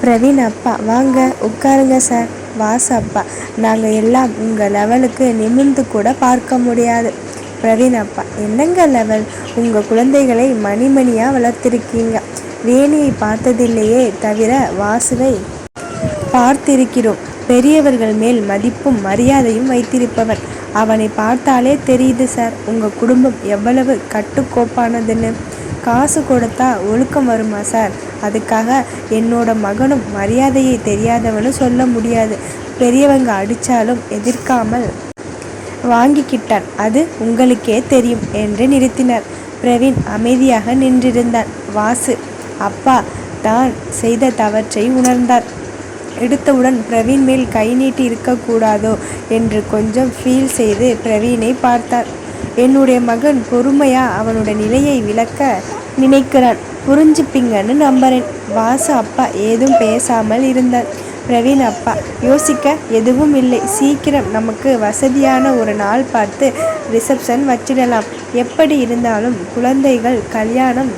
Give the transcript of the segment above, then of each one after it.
பிரவீன் அப்பா வாங்க உட்காருங்க சார் வாசு அப்பா நாங்கள் எல்லாம் உங்கள் லெவலுக்கு நிமிர்ந்து கூட பார்க்க முடியாது. பிரவீன் அப்பா என்னங்க லெவல் உங்கள் குழந்தைகளை மணிமணியாக வளர்த்துருக்கீங்க. வேணியை பார்த்ததில்லையே தவிர வாசுவை பார்த்திருக்கிறோம். பெரியவர்கள் மேல் மதிப்பும் மரியாதையும் வைத்திருப்பவன் அவனை பார்த்தாலே தெரியுது சார் உங்கள் குடும்பம் எவ்வளவு கட்டுக்கோப்பானதுன்னு. காசு கொடுத்தா ஒழுக்கம் வருமா சார்? அதுக்காக என்னோட மகனும் மரியாதையை தெரியாதவனு சொல்ல முடியாது. பெரியவங்க அடித்தாலும் எதிர்க்காமல் வாங்கிக்கிட்டான். அது உங்களுக்கே தெரியும் என்று நிறுத்தினார். பிரவீன் அமைதியாக நின்றிருந்தான். வாசு அப்பா தான் செய்த தவற்றை உணர்ந்தார். எடுத்தவுடன் பிரவீன் மேல் கை நீட்டி இருக்கக்கூடாதோ என்று கொஞ்சம் ஃபீல் செய்து பிரவீனை பார்த்தார். என்னுடைய மகன் பொறுமையா அவனோட நிலையை விளக்க நினைக்கிறான். புரிஞ்சுப்பீங்கன்னு நம்புறேன். வாசு அப்பா ஏதும் பேசாமல் இருந்தார். பிரவீன் அப்பா யோசிக்க எதுவும் இல்லை. சீக்கிரம் நமக்கு வசதியான ஒரு நாள் பார்த்து ரிசப்ஷன் வச்சிடலாம். எப்படி இருந்தாலும் குழந்தைகள் கல்யாணம்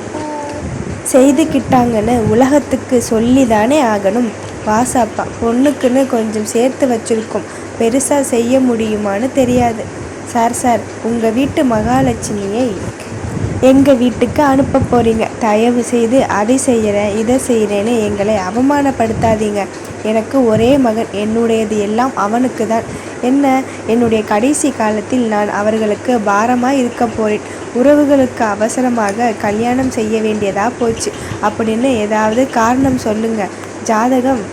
செய்துக்கிட்டாங்கன்னு உலகத்துக்கு சொல்லி தானே ஆகணும் வாசாப்பா பொண்ணுக்குன்னு கொஞ்சம் சேர்த்து வச்சுருக்கோம். பெருசாக செய்ய முடியுமான்னு தெரியாது. சார் சார் உங்கள் வீட்டு மகாலட்சுமியை எங்கள் வீட்டுக்கு அனுப்ப போகிறீங்க தயவு செய்து அதை செய்கிறேன் இதை செய்கிறேன்னு எங்களை அவமானப்படுத்தாதீங்க. எனக்கு ஒரே மகன் என்னுடையது எல்லாம் அவனுக்கு தான். என்ன என்னுடைய கடைசி காலத்தில் நான் அவர்களுக்கு பாரமாக இருக்க போகிறேன் உறவுகளுக்கு அவசரமாக கல்யாணம் செய்ய வேண்டியதாக போச்சு. அப்படின்னு ஏதாவது காரணம் சொல்லுங்கள் ஜாதகம்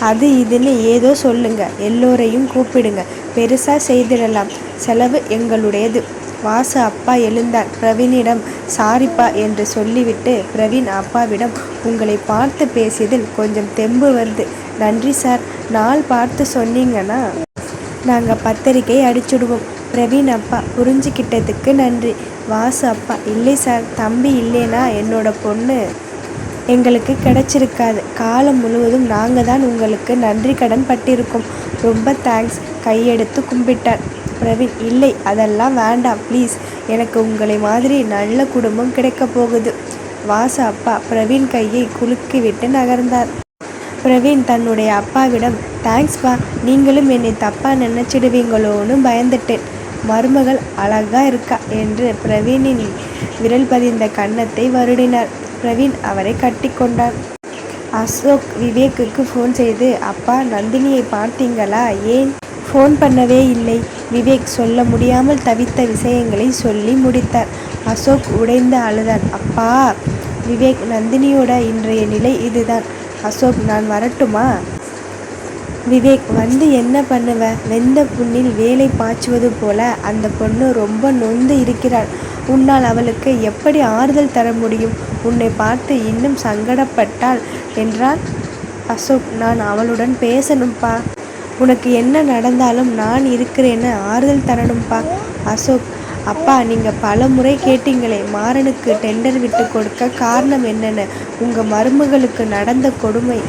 அது இதுன்னு ஏதோ சொல்லுங்க. எல்லோரையும் கூப்பிடுங்க. பெருசாக செய்திடலாம். செலவு எங்களுடையது. வாசு அப்பா எழுந்தார். பிரவீனிடம் சாரிப்பா என்று சொல்லிவிட்டு பிரவீன் அப்பாவிடம் உங்களை பார்த்து பேசியதில் கொஞ்சம் தெம்பு வருது. நன்றி சார். நாள் பார்த்து சொன்னீங்கன்னா நாங்கள் பத்திரிக்கை அடிச்சுடுவோம். பிரவீன் அப்பா புரிஞ்சுக்கிட்டதுக்கு நன்றி. வாசு அப்பா இல்லை சார். தம்பி இல்லைனா என்னோட பொண்ணு எங்களுக்கு கிடைச்சிருக்காது. காலம் முழுவதும் நாங்கள் தான் உங்களுக்கு நன்றி கடன் பட்டிருக்கோம். ரொம்ப தேங்க்ஸ் கையெடுத்து கும்பிட்டார். பிரவீன் இல்லை அதெல்லாம் வேண்டாம். ப்ளீஸ் எனக்கு உங்களை மாதிரி நல்ல குடும்பம் கிடைக்க போகுது. வாசு அப்பா பிரவீன் கையை குலுக்கி விட்டு நகர்ந்தார். பிரவீன் தன்னுடைய அப்பாவிடம் தேங்க்ஸ்ப்பா நீங்களும் என்னை தப்பாக நினச்சிடுவீங்களோன்னு பயந்துட்டேன். மருமகள் அழகாக இருக்கா? என்று பிரவீனின் விரல் பதிந்த கன்னத்தை வருடினார் பிரவீன் அவரை கட்டிக்கொண்டான் அசோக் விவேக்குக்கு ஃபோன் செய்து அப்பா நந்தினியை பார்த்தீங்களா? ஏன்? ஃபோன் பண்ணவே இல்லை. விவேக் சொல்ல முடியாமல் தவித்த விஷயங்களை சொல்லி முடித்தார். அசோக் உடைந்து அழுதான் அப்பா விவேக் நந்தினியோட இன்றைய நிலை இதுதான். அசோக் நான் வரட்டுமா? விவேக் வந்து என்ன பண்ணுவ? வெந்த புண்ணில் வேலை பாய்ச்சுவது போல அந்த பொண்ணு ரொம்ப நொந்து இருக்கிறாள். உன்னால் அவளுக்கு எப்படி ஆறுதல் தர முடியும்? உன்னை பார்த்து இன்னும் சங்கடப்பட்டாள் என்றால் அசோக். நான் அவளுடன் பேசணும்ப்பா உனக்கு என்ன நடந்தாலும் நான் இருக்கிறேன்னு ஆறுதல் தரணும்ப்பா அசோக். அப்பா நீங்கள் பல முறை கேட்டீங்களே மாறனுக்கு டெண்டர் விட்டு கொடுக்க காரணம் என்னென்னு. உங்கள் மருமகளுக்கு நடந்த கொடுமை.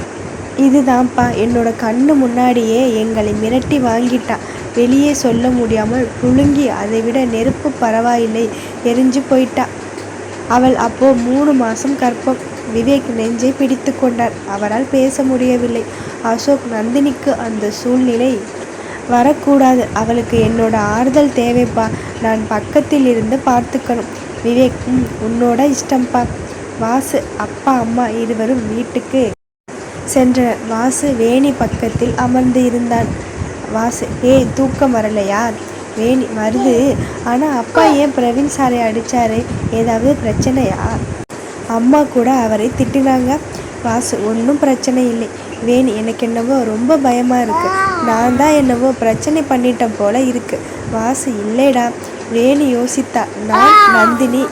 இதுதான்ப்பா. என்னோட கண்ணு முன்னாடியே எங்களை மிரட்டி வாங்கிட்டான் வெளியே சொல்ல முடியாமல் புழுங்கி அதை விட நெருப்பு பரவாயில்லை. எரிஞ்சு போயிட்டா. அவள் அப்போ மூணு மாதம் கற்பம். விவேக் நெஞ்சை பிடித்து கொண்டார். அவரால் பேச முடியவில்லை. அசோக் நந்தினிக்கு அந்த சூழ்நிலை வரக்கூடாது. அவளுக்கு என்னோட ஆறுதல் தேவைப்பா. நான் பக்கத்தில் இருந்து பார்த்துக்கணும். விவேக் உன்னோட இஷ்டம்ப்பா வாசு அப்பா அம்மா இருவரும் வீட்டுக்கு சென்றனர் வாசு வேணி பக்கத்தில் அமர்ந்து இருந்தான். வாசு. ஏய் தூக்கம் வரலையா? வேணி வருது ஆனால் அப்பா ஏன் பிரவீன் சாரை அடித்தாரு ஏதாவது பிரச்சனையா? அம்மா கூட அவரை திட்டினாங்க. வாசு ஒன்றும் பிரச்சனை இல்லை. வேணி எனக்கு என்னவோ ரொம்ப பயமாக இருக்குது நான் தான் என்னவோ பிரச்சனை பண்ணிட்டேன் போல இருக்குது வாசு இல்லைடா. வேணி யோசித்தா நான் நந்தினி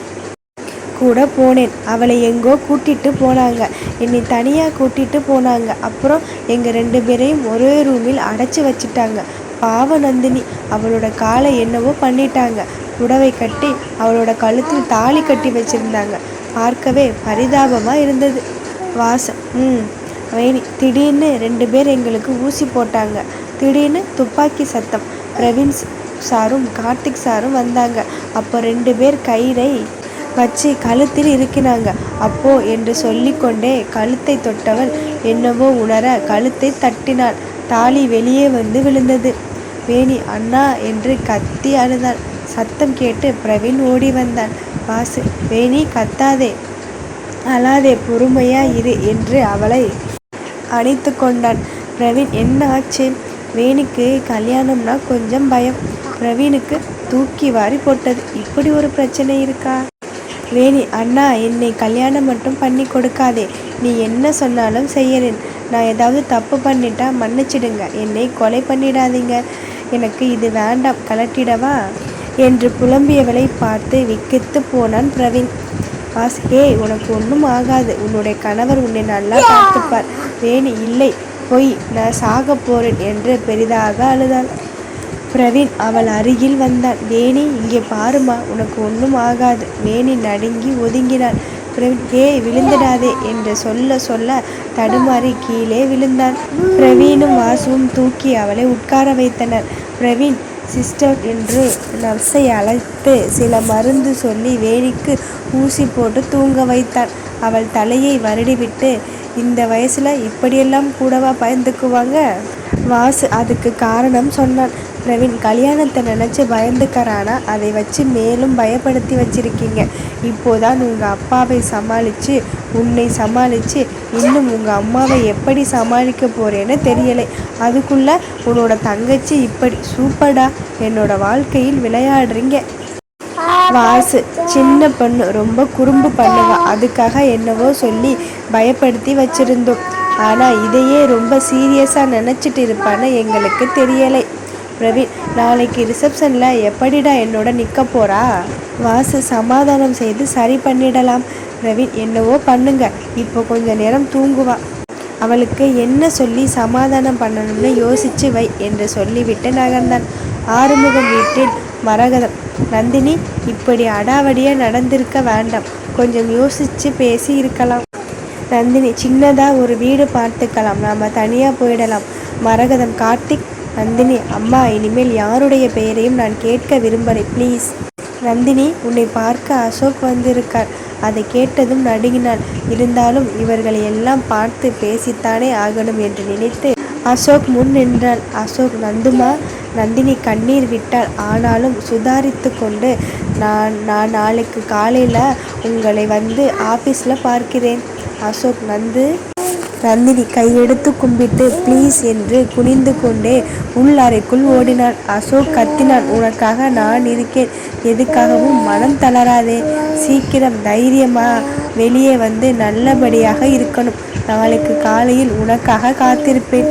கூட போனேன். அவளை எங்கோ கூட்டிட்டு போனாங்க. என்னை தனியாக கூட்டிட்டு போனாங்க. அப்புறம் எங்கள் ரெண்டு பேரையும் ஒரே ரூமில் அடைச்சி வச்சிட்டாங்க. பாவ நந்தினி அவளோட காலை என்னவோ பண்ணிட்டாங்க. புடவை கட்டி அவளோட கழுத்தில் தாலி கட்டி வச்சுருந்தாங்க. பார்க்கவே பரிதாபமாக இருந்தது. வாசம். ம். வேணி திடீர்னு ரெண்டு பேர் எங்களுக்கு ஊசி போட்டாங்க. திடீர்னு துப்பாக்கி சத்தம். பிரவீன் சாரும் கார்த்திக் சாரும் வந்தாங்க. அப்போ ரெண்டு பேர் கயிறை வச்சு கழுத்தில் இருக்கினாங்க அப்போ என்று சொல்லிக்கொண்டே கழுத்தை தொட்டவள் என்னவோ உணர கழுத்தை தட்டினாள் தாலி வெளியே வந்து விழுந்தது. வேணி அண்ணா என்று கத்தி அழுதாள் சத்தம் கேட்டு பிரவீன் ஓடி வந்தான். வாசு வேணி கத்தாதே. அழாதே பொறுமையா இரு என்று அவளை அணைத்து கொண்டான். பிரவீன் என்ன ஆச்சு? வேணிக்கு கல்யாணம்னா கொஞ்சம் பயம். பிரவீனுக்கு தூக்கி வாரி போட்டது. இப்படி ஒரு பிரச்சனை இருக்கா? வேணி அண்ணா என்னை கல்யாணம் மட்டும் பண்ணி கொடுக்காதே. நீ என்ன சொன்னாலும் செய்யறேன். நான் ஏதாவது தப்பு பண்ணிட்டா மன்னிச்சிடுங்க. என்னை கொலை பண்ணிடாதீங்க. எனக்கு இது வேண்டாம். கலட்டிடவா? என்று புலம்பியவளை பார்த்து விக்கித்து போனான் பிரவீன். ஆஸ் ஹே உனக்கு ஒன்றும் ஆகாது. உன்னுடைய கணவர் உன்னை நல்லா பார்த்துப்பார். வேணி இல்லை பொய். நான் சாக போறேன் என்று பெரிதாக அழுதாள் பிரவீன் அவள் அருகில் வந்தான் வேணி இங்கே பாருமா உனக்கு ஒன்றும் ஆகாது. வேணி நடுங்கி ஒதுங்கினாள். பிரவீன் ஏய் விழுந்துடாதே என்று சொல்ல சொல்ல தடுமாறி கீழே விழுந்தான் பிரவீனும் வாசுவும் தூக்கி அவளை உட்கார வைத்தனர். பிரவீன் சிஸ்டர் என்று நர்ஸை அழைத்து சில மருந்து சொல்லி வேணிக்கு ஊசி போட்டு தூங்க வைத்தான் அவள் தலையை வருடிவிட்டு இந்த வயசுல இப்படியெல்லாம் கூடவா பயந்துக்குவாங்க? வாசு அதுக்கு காரணம் சொன்னான் பிரவீன் கல்யாணத்தை நினச்சி பயந்துக்கிறானா? அதை வச்சு மேலும் பயப்படுத்தி வச்சுருக்கீங்க. இப்போதான் உங்கள் அப்பாவை சமாளித்து உன்னை சமாளித்து இன்னும் உங்கள் அம்மாவை எப்படி சமாளிக்க போகிறேன்னு தெரியலை. அதுக்குள்ளே உன்னோட தங்கச்சி இப்படி சூப்பர்டா என்னோட வாழ்க்கையில் விளையாடுறீங்க. வாசு சின்ன பொண்ணு ரொம்ப குறும்பு பண்ணுவா. அதுக்காக என்னவோ சொல்லி பயப்படுத்தி வச்சிருந்தோம். ஆனால் இதையே ரொம்ப சீரியஸாக நினச்சிட்டு இருப்பான்னு எங்களுக்கு தெரியலை. பிரவீன் நாளைக்கு ரிசப்ஷனில் எப்படிடா என்னோட நிற்க போறா? வாசு சமாதானம் செய்து சரி பண்ணிடலாம். பிரவீன் என்னவோ பண்ணுங்க. இப்போ கொஞ்ச நேரம் தூங்குவா. அவளுக்கு என்ன சொல்லி சமாதானம் பண்ணணும்னு யோசிச்சு வை என்று சொல்லிவிட்டு நகர்ந்தான். ஆறுமுகம் வீட்டில் மரகதம். நந்தினி இப்படி அடாவடியாக நடந்திருக்க வேண்டாம். கொஞ்சம் யோசிச்சு பேசி இருக்கலாம். நந்தினி சின்னதாக ஒரு வீடு பார்த்துக்கலாம். நாம் தனியாக போயிடலாம். மரகதம் கார்த்திக் நந்தினி அம்மா இனிமேல் யாருடைய பெயரையும் நான் கேட்க விரும்பலை. ப்ளீஸ். நந்தினி உன்னை பார்க்க அசோக் வந்திருக்கார். அதை கேட்டதும் நடுங்கினாள். இருந்தாலும் இவர்களை எல்லாம் பார்த்து பேசித்தானே ஆகணும் என்று நினைத்து அசோக் முன் நின்றாள். அசோக் நந்துமா? நந்தினி கண்ணீர் விட்டாள். ஆனாலும் சுதாரித்து கொண்டு நான் நான் நாளைக்கு காலையில் உங்களை வந்து ஆஃபீஸில் பார்க்கிறேன். அசோக் நந்து? நந்தினி கையெடுத்து கும்பிட்டு ப்ளீஸ் என்று குனிந்து கொண்டே உள் அறைக்குள் ஓடினான் அசோக் கத்தினான். உனக்காக நான் இருக்கேன். எதுக்காகவும் மனம் தளராதே. சீக்கிரம் தைரியமா வெளியே வந்து நல்லபடியாக இருக்கணும். நாளைக்கு காலையில் உனக்காக காத்திருப்பேன்.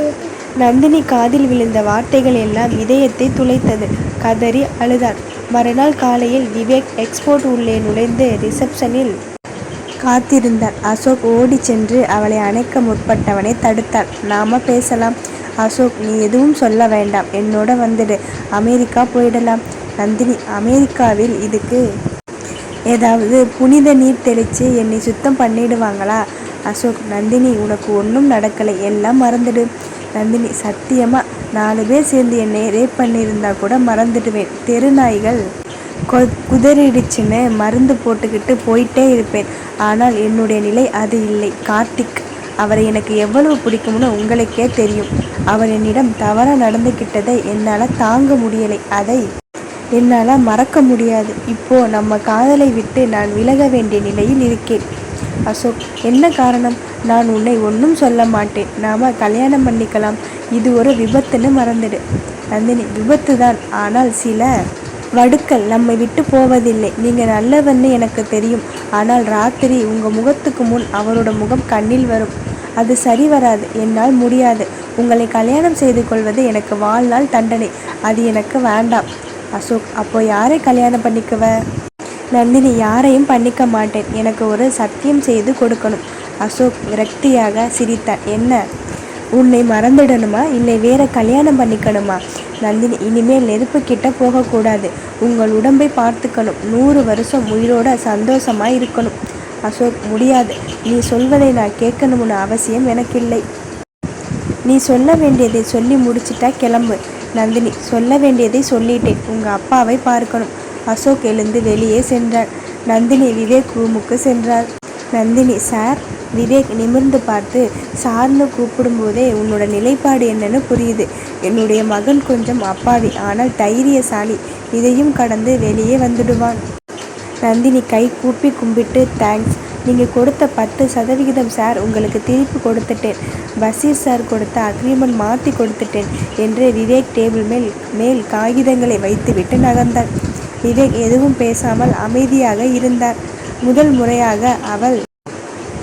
நந்தினி காதில் விழுந்த வார்த்தைகள் எல்லாம் இதயத்தை துளைத்தது. கதறி அழுதான் மறுநாள் காலையில் விவேக் எக்ஸ்போர்ட் உள்ளே நுழைந்து ரிசப்ஷனில் காத்திருந்தார். அசோக் ஓடி சென்று அவளை அணைக்க முற்பட்டவனை தடுத்தாள். நாம பேசலாம். அசோக் நீ எதுவும் சொல்ல வேண்டாம். என்னோட வந்துடு. அமெரிக்கா போயிடலாம். நந்தினி அமெரிக்காவில் இதுக்கு ஏதாவது புனித நீர் தெளித்து என்னை சுத்தம் பண்ணிடுவாங்களா? அசோக் நந்தினி உனக்கு ஒன்றும் நடக்கலை. எல்லாம் மறந்துடு. நந்தினி சத்தியமாக நாலு பேர் சேர்ந்து என்னை ரேப் பண்ணியிருந்தா கூட மறந்துடுவேன். தெரு நாய்கள் கொ குதறிடுச்சுன்னு மருந்து போட்டுக்கிட்டு போயிட்டே இருப்பேன். ஆனால் என்னுடைய நிலை அது இல்லை. கார்த்திக் அவரை எனக்கு எவ்வளவு பிடிக்கும்னு உங்களுக்கே தெரியும். அவர் என்னிடம் தவறாக நடந்துக்கிட்டதை என்னால் தாங்க முடியலை. அதை என்னால் மறக்க முடியாது. இப்போ நம்ம காதலை விட்டு நான் விலக வேண்டிய நிலையில் இருக்கேன். அசோக் என்ன காரணம்? நான் உன்னை ஒன்றும் சொல்ல மாட்டேன். நாம் கல்யாணம் பண்ணிக்கலாம். இது ஒரு விபத்துன்னு மறந்துடு. நந்தினி விபத்து தான் ஆனால் சில வடுக்கள் நம்மை விட்டு போவதில்லை. நீங்கள் நல்லவன்னு எனக்கு தெரியும். ஆனால் ராத்திரி உங்கள் முகத்துக்கு முன் அவரோட முகம் கண்ணில் வரும். அது சரி வராது. என்னால் முடியாது. உங்களை கல்யாணம் செய்து கொள்வது எனக்கு வாழ்நாள் தண்டனை. அது எனக்கு வேண்டாம். அசோக் அப்போ யாரை கல்யாணம் பண்ணிக்குவ? நந்தினி யாரையும் பண்ணிக்க மாட்டேன். எனக்கு ஒரு சத்தியம் செய்து கொடுக்கணும். அசோக் விரக்தியாக சிரித்தான் என்ன? உன்னை மறந்துடணுமா? இல்லை வேற கல்யாணம் பண்ணிக்கணுமா? நந்தினி இனிமேல் நெருப்பு கிட்ட போகக்கூடாது. உங்கள் உடம்பை பார்த்துக்கணும். நூறு வருஷம் உயிரோட சந்தோஷமா இருக்கணும். அசோக் முடியாது. நீ சொல்வதை நான் கேட்கணும்னு அவசியம் எனக்கில்லை. நீ சொல்ல வேண்டியதை சொல்லி முடிச்சிட்டா கிளம்பு. நந்தினி சொல்ல வேண்டியதை சொல்லிட்டேன். உங்க அப்பாவை பார்க்கணும். அசோக் எழுந்து வெளியே சென்றார். நந்தினி விவேக் ரூமுக்கு சென்றார். நந்தினி சார் விவேக் நிமிர்ந்து பார்த்து சார்னு கூப்பிடும்போதே உன்னோட நிலைப்பாடு என்னன்னு புரியுது. என்னுடைய மகன் கொஞ்சம் அப்பாவி ஆனால் தைரியசாலி. இதையும் கடந்து வெளியே வந்துடுவான். நந்தினி கை கூப்பி கும்பிட்டு தேங்க்ஸ். நீங்கள் கொடுத்த பத்து சதவிகிதம் சார் உங்களுக்கு திருப்பி கொடுத்துட்டேன். பஷீர் சார் கொடுத்த அக்ரிமெண்ட் மாற்றி கொடுத்துட்டேன் என்று விவேக் டேபிள் மேல் மேல் காகிதங்களை வைத்துவிட்டு நகர்ந்தார் விவேக் எதுவும் பேசாமல் அமைதியாக இருந்தார். முதல் முறையாக அவள்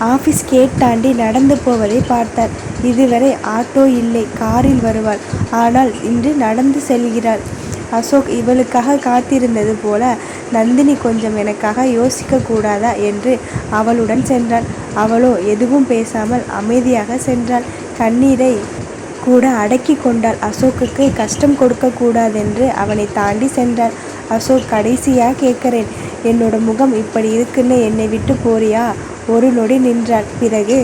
ஆஃபீஸ் கேட் தாண்டி நடந்து போவதை பார்த்தார். இதுவரை ஆட்டோ இல்லை காரில் வருவாள். ஆனால் இன்று நடந்து செல்கிறாள். அசோக் இவளுக்காக காத்திருந்தது போல நந்தினி கொஞ்சம் எனக்காக யோசிக்க கூடாதா என்று அவளுடன் சென்றான் அவளோ எதுவும் பேசாமல் அமைதியாக சென்றாள். கண்ணீரை கூட அடக்கி கொண்டாள். அசோக்குக்கு கஷ்டம் கொடுக்கக்கூடாதென்று அவனை தாண்டி சென்றாள். அசோக் கடைசியாக கேட்குறேன். என்னோட முகம் இப்படி இருக்குன்னு என்னை விட்டு போறியா? ஒரு நொடி நின்றாள். பிறகு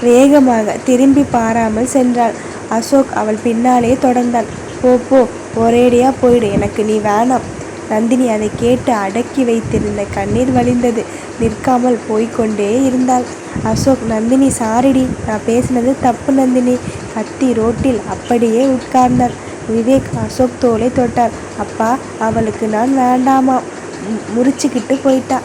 வேகமாக திரும்பி பாராமல் சென்றாள். அசோக் அவள் பின்னாலே தொடர்ந்தான் போ போ. ஒரேடியா போயிடு. எனக்கு நீ வேணாம். நந்தினி அதை கேட்டு அடக்கி வைத்திருந்த கண்ணீர் வழிந்தது. நிற்காமல் போய்க்கொண்டே இருந்தாள். அசோக் நந்தினி சாரிடி. நான் பேசினது தப்பு நந்தினி. கத்தி ரோட்டில் அப்படியே உட்கார்ந்தாள். விவேக் அசோக் தோலை தொட்டார் அப்பா அவளுக்கு நான் வேண்டாமா? முறிச்சுக்கிட்டு போயிட்டா.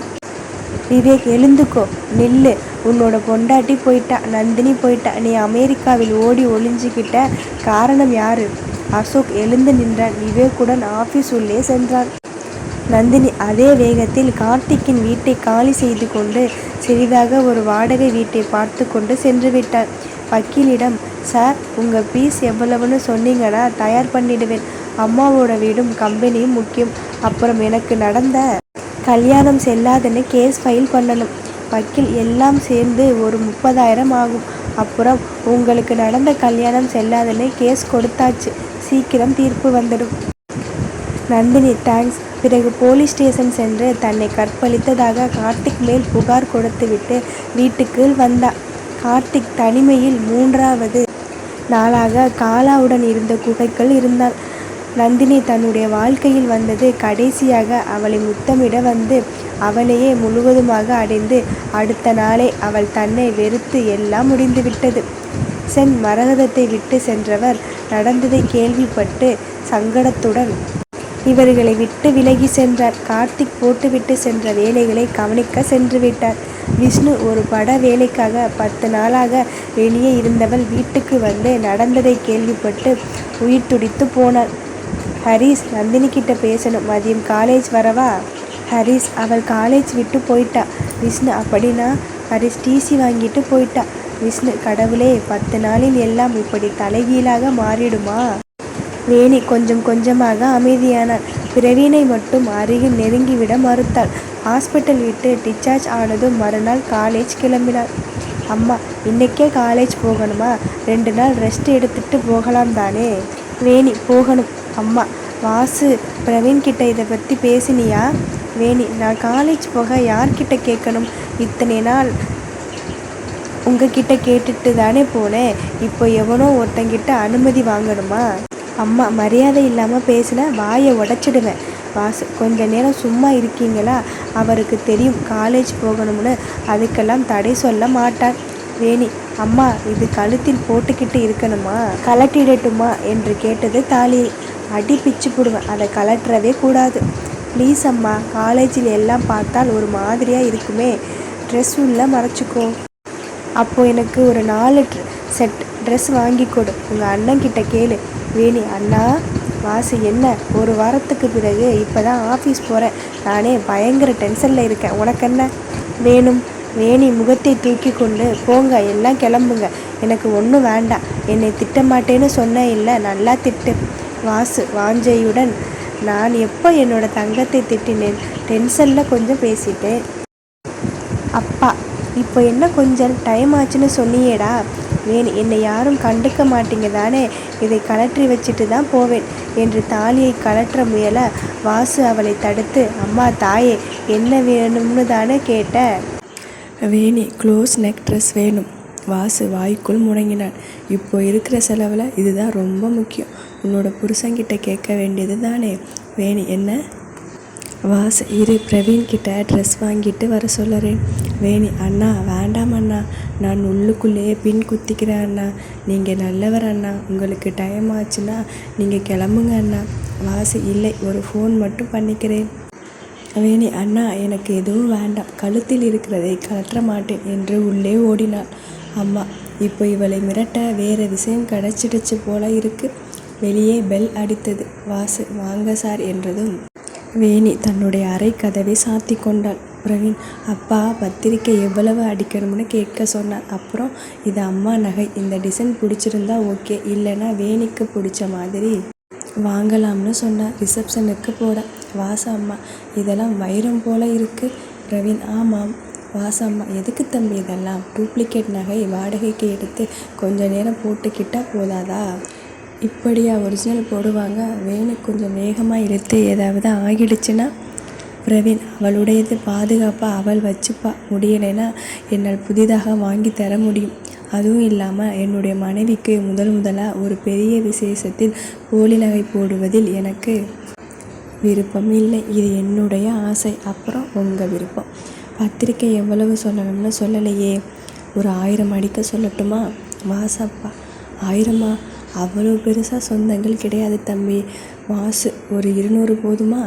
விவேக் எழுந்துக்கோ. நில்லு. உன்னோட பொண்டாட்டி போயிட்டா. நந்தினி போயிட்டா. நீ அமெரிக்காவில் ஓடி ஒளிஞ்சுக்கிட்ட காரணம் யாரு? அசோக் எழுந்து நின்றான். விவேக்குடன் ஆஃபீஸ் உள்ளே சென்றான். நந்தினி அதே வேகத்தில் கார்த்திக்கின் வீட்டை காலி செய்து கொண்டு சிறிதாக ஒரு வாடகை வீட்டை பார்த்து கொண்டு சென்று விட்டார் வக்கீலிடம் சார் உங்கள் ஃபீஸ் எவ்வளவுன்னு சொன்னீங்கன்னா தயார் பண்ணிடுவேன். அம்மாவோட வீடும் கம்பெனியும் முக்கியம். அப்புறம் எனக்கு நடந்த கல்யாணம் செல்லாதுன்னு கேஸ் ஃபைல் பண்ணணும். வக்கீல் எல்லாம் சேர்ந்து ஒரு முப்பதாயிரம் ஆகும். அப்புறம் உங்களுக்கு நடந்த கல்யாணம் செல்லாதுன்னு கேஸ் கொடுத்தாச்சு. சீக்கிரம் தீர்ப்பு வந்துடும். நந்தினி தேங்க்ஸ் பிறகு போலீஸ் ஸ்டேஷன் சென்று தன்னை கற்பழித்ததாக கார்த்திக் மேல் புகார் கொடுத்துவிட்டு வீட்டுக்கு வந்தா. கார்த்திக் தனிமையில் மூன்றாவது நாளாக காலாவுடன் இருந்த குகைக்குள் இருந்தாள். நந்தினி தன்னுடைய வாழ்க்கையில் வந்தது கடைசியாக அவளை முத்தமிட வந்து அவளையே முழுவதுமாக அடைந்து அடுத்த நாளே அவள் தன்னை வெறுத்து எல்லாம் முடிந்துவிட்டது. சென் மரகதத்தை விட்டு சென்றவர் நடந்ததை கேள்விப்பட்டு சங்கடத்துடன் இவர்களை விட்டு விலகி சென்றார். கார்த்திக் போட்டுவிட்டு சென்ற வேலைகளை கவனிக்க சென்று விட்டார். விஷ்ணு ஒரு பட வேலைக்காக பத்து நாளாக வெளியே இருந்தவள் வீட்டுக்கு வந்து நடந்ததை கேள்விப்பட்டு உயிர் துடித்து போனாள். ஹரிஸ் நந்தினி கிட்ட பேசணும். மதியம் காலேஜ் வரவா? ஹரிஸ் அவள் காலேஜ் விட்டு போயிட்டா. விஷ்ணு அப்படின்னா? ஹரிஷ் டிசி வாங்கிட்டு போயிட்டா. விஷ்ணு கடவுளே பத்து நாளில் எல்லாம் இப்படி தலைகீழாக மாறிடுமா? வேணி கொஞ்சம் கொஞ்சமாக அமைதியானாள். பிரவீனை மட்டும் அருகில் நெருங்கிவிட மறுத்தாள். ஹாஸ்பிட்டல் விட்டு டிஸ்சார்ஜ் ஆனதும் மறுநாள் காலேஜ் கிளம்பினாள். அம்மா இன்னைக்கே காலேஜ் போகணுமா? ரெண்டு நாள் ரெஸ்ட் எடுத்துட்டு போகலாம் தானே? வேணி போகணும். அம்மா வாசு பிரவீன் கிட்ட இதை பற்றி பேசினியா? வேணி நான் காலேஜ் போக யார்கிட்ட கேட்கணும்? இத்தனை நாள் உங்ககிட்ட கேட்டுட்டு தானே போனேன். இப்போ எவனோ ஒருத்தங்கிட்ட அனுமதி வாங்கணுமா? அம்மா மரியாதை இல்லாமல் பேசின வாயை உடச்சிடுவேன். வாசு கொஞ்ச நேரம் சும்மா இருக்கீங்களா? அவருக்கு தெரியும் காலேஜ் போகணும்னு. அதுக்கெல்லாம் தடை சொல்ல மாட்டார். வேணி அம்மா இது கழுத்தில் போட்டுக்கிட்டு இருக்கணுமா? கலட்டிடட்டுமா என்று கேட்டது தாலியை அடி பிச்சு போடுவேன். அதை கலட்டுறவே கூடாது. ப்ளீஸ் அம்மா காலேஜில் எல்லாம் பார்த்தால் ஒரு மாதிரியாக இருக்குமே. ட்ரெஸ் உள்ள மறைச்சிக்கோ. அப்போது எனக்கு ஒரு நாலு செட் ட்ரெஸ் வாங்கி கொடு. உங்கள் அண்ணன் கிட்ட கேளு. வேணி அண்ணா வாசு என்ன? ஒரு வாரத்துக்கு பிறகு இப்போ தான் ஆஃபீஸ் போகிறேன் நானே பயங்கர டென்ஷனில் இருக்கேன். உனக்கு என்ன வேணும். வேணி முகத்தை தூக்கி கொண்டு போங்க எல்லாம் கிளம்புங்க. எனக்கு ஒன்றும் வேண்டாம். என்னை திட்டமாட்டேன்னு சொன்ன இல்லை நல்லா திட்டு. வாசு வாஞ்சையுடன் நான் எப்போ என்னோட தங்கத்தை திட்டினேன்? டென்ஷனில் கொஞ்சம் பேசிட்டேன். அப்பா இப்போ என்ன கொஞ்சம்? டைம் ஆச்சுன்னு சொன்னியேடா. ஏன் என்னை யாரும் கண்டுக்க மாட்டீங்க தானே? இதை கலற்றி வச்சுட்டு தான் போவேன். என்று தாலியை கலற்ற முயல வாசு அவளை தடுத்து அம்மா தாயே என்ன வேணும்னு தானே கேட்ட? வேணி க்ளோஸ் நெக் ட்ரெஸ் வேணும். வாசு வாய்க்குள் முடங்கினான் இப்போ இருக்கிற செலவில் இதுதான் ரொம்ப முக்கியம். உன்னோட புருஷங்கிட்ட கேட்க வேண்டியது தானே? வேணி என்ன? வாசு இரு பிரவீன்கிட்ட ட்ரெஸ் வாங்கிட்டு வர சொல்லுறேன். வேணி அண்ணா வேண்டாம் அண்ணா. நான் உள்ளுக்குள்ளேயே பின் குத்திக்கிறேன் அண்ணா. நீங்கள் நல்லவர் அண்ணா. உங்களுக்கு டைம் ஆச்சுன்னா நீங்கள் கிளம்புங்க அண்ணா. வாசு இல்லை ஒரு ஃபோன் மட்டும் பண்ணிக்கிறேன். வேணி அண்ணா எனக்கு எதுவும் வேண்டாம். கழுத்தில் இருக்கிறதை கலற்ற மாட்டேன் என்று உள்ளே ஓடினாள். அம்மா இப்போ இவளை மிரட்ட வேறு விஷயம் கிடச்சிடுச்சு போல இருக்கு. வெளியே பெல் அடித்தது. வாசு வாங்க சார் என்றதும் வேணி தன்னுடைய அறை கதவை சாத்தி கொண்டாள். பிரவீன் அப்பா பத்திரிக்கை எவ்வளவு அடிக்கணும்னு கேட்க சொன்னார். அப்புறம் இது அம்மா நகை. இந்த டிசைன் பிடிச்சிருந்தா ஓகே. இல்லைன்னா வேணிக்கு பிடிச்ச மாதிரி வாங்கலாம்னு சொன்னார். ரிசப்ஷனுக்கு போட. வாச அம்மா இதெல்லாம் வைரம் போல இருக்கு. பிரவீன் ஆமாம். வாசம்மா எதுக்கு தம்பி இதெல்லாம்? டூப்ளிகேட் நகை வாடகைக்கு எடுத்து கொஞ்ச நேரம் போட்டுக்கிட்டால் போதாதா? இப்படியா ஒரிஜினல் போடுவாங்க. வேணு கொஞ்சம் வேகமாக இழுத்து ஏதாவது ஆகிடுச்சுன்னா பிரவீன் அவளுடையது பாதுகாப்பாக அவள் வச்சுப்பா. முடியலைன்னா என்னால் புதிதாக வாங்கி தர முடியும். அதுவும் இல்லாமல் என்னுடைய மனைவிக்கு முதல் முதலாக ஒரு பெரிய விசேஷத்தில் போலி நகை போடுவதில் எனக்கு விருப்பம் இல்லை. இது என்னுடைய ஆசை. அப்புறம் உங்கள் விருப்பம். பத்திரிக்கை எவ்வளவு சொல்லணும்னு சொல்லலையே. ஒரு ஆயிரம் அடிக்க சொல்லட்டுமா? வாசப்பா. ஆயிரமா? அவ்வளோ பெருசாக சொந்தங்கள் கிடையாது தம்பி. வாசு ஒரு இருநூறு போதுமா?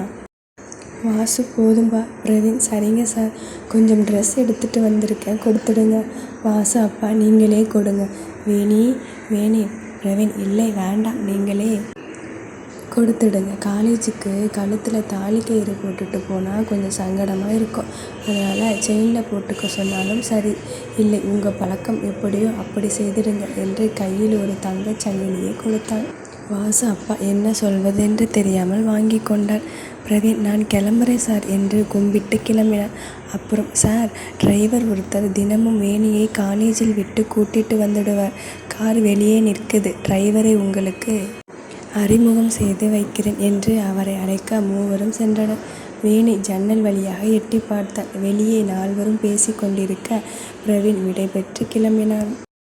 வாசு போதும்பா. பிரவீன் சரிங்க சார். கொஞ்சம் ட்ரெஸ் எடுத்துகிட்டு வந்திருக்கேன். கொடுத்துடுங்க. வாசு அப்பா நீங்களே கொடுங்க. வேணி வேணி. பிரவீன் இல்லை வேண்டாம். நீங்களே. கொடுத்துடுங்க. காலேஜுக்கு கழுத்தில் தாலி கயிறு போட்டுட்டு போனால் கொஞ்சம் சங்கடமாக இருக்கும். அதனால் செயினில் போட்டுக்க சொன்னாலும் சரி. இல்லை உங்கள் பழக்கம் எப்படியோ அப்படி செய்திடுங்க என்று கையில் ஒரு தங்கச் சங்கிலியை கொடுத்தான். வாசு அப்பா என்ன சொல்வதென்று தெரியாமல் வாங்கி கொண்டார் பிரவீன் நான் கிளம்புறேன் சார் என்று கும்பிட்டு கிளம்பினார் அப்புறம் சார் டிரைவர் ஒருத்தர் தினமும் வேணியை காலேஜில் விட்டு கூட்டிட்டு வந்துடுவார். கார் வெளியே நிற்குது. டிரைவரை உங்களுக்கு அறிமுகம் செய்து வைக்கிறேன் என்று அவரை அழைக்க மூவரும் சென்றனர். வேணி ஜன்னல் வழியாக எட்டி பார்த்தாள் வெளியே நால்வரும் பேசிக் கொண்டிருக்க பிரவீன் விடைபெற்று கிளம்பினான்.